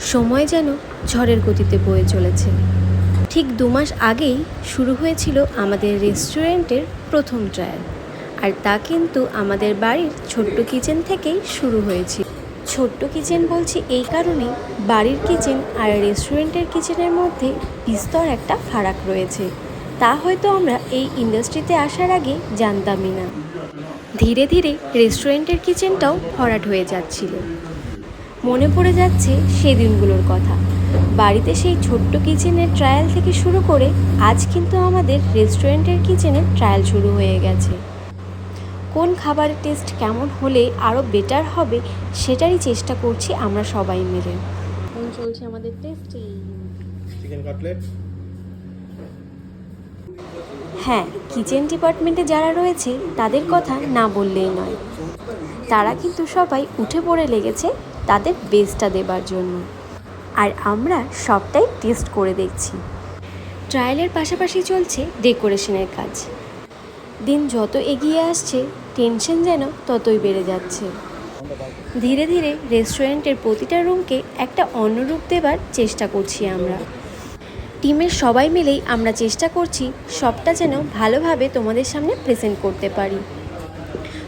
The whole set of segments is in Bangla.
সময় যেন ঝড়ের গতিতে বয়ে চলেছে। ঠিক দু মাস আগেই শুরু হয়েছিল আমাদের রেস্টুরেন্টের প্রথম ট্রায়াল। আর তা কিন্তু আমাদের বাড়ির ছোট্ট কিচেন থেকেই শুরু হয়েছিল ছোট্ট কিচেন বলছি এই কারণেই বাড়ির কিচেন আর রেস্টুরেন্টের কিচেনের মধ্যে বিস্তর একটা ফারাক রয়েছে। তা হয়তো আমরা এই ইন্ডাস্ট্রিতে আসার আগে জানতামই না। ধীরে ধীরে রেস্টুরেন্টের কিচেনটাও ভরাট হয়ে যাচ্ছিল। মনে পড়ে যাচ্ছে সেই দিনগুলোর কথা। বাড়িতে সেই ছোট্ট কিচেনের ট্রায়াল থেকে শুরু করে আজ কিন্তু আমাদের রেস্টুরেন্টের কিচেনের ট্রায়াল শুরু হয়ে গেছে। কোন খাবারের টেস্ট কেমন হলে আরও বেটার হবে সেটারই চেষ্টা করছি আমরা সবাই মিলে। এখন চলছে আমাদের টেস্টিং চিকেন কাটলেট হ্যাঁ কিচেন ডিপার্টমেন্টে যারা রয়েছে, তাদের কথা না বললেই নয়। তারা কিন্তু সবাই উঠে পড়ে লেগেছে তাদের বেস্টটা দেবার জন্য। আর আমরা সবটাই টেস্ট করে দেখছি। ট্রায়ালের পাশাপাশি চলছে ডেকোরেশনের কাজ। দিন যত এগিয়ে আসছে টেনশন যেন ততই বেড়ে যাচ্ছে। ধীরে ধীরে রেস্টুরেন্টের প্রতিটা রুমকে একটা অন্য রূপ দেবার চেষ্টা করছি আমরা। টিমের সবাই মিলেই আমরা চেষ্টা করছি সবটা যেন ভালোভাবে তোমাদের সামনে প্রেজেন্ট করতে পারি।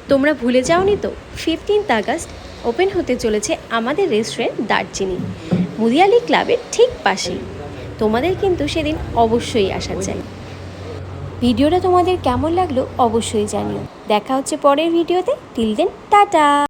তোমরা ভুলে যাওনি তো ফিফটিন্থ আগস্ট ওপেন হতে চলেছে আমাদের রেস্টুরেন্ট দারচিনি মুদিয়ালি ক্লাবের ঠিক পাশেই। তোমাদের কিন্তু সেদিন অবশ্যই আসা চাই। ভিডিওটা তোমাদের কেমন লাগল অবশ্যই জানিও। দেখা হচ্ছে পরের ভিডিওতে। Till then tata!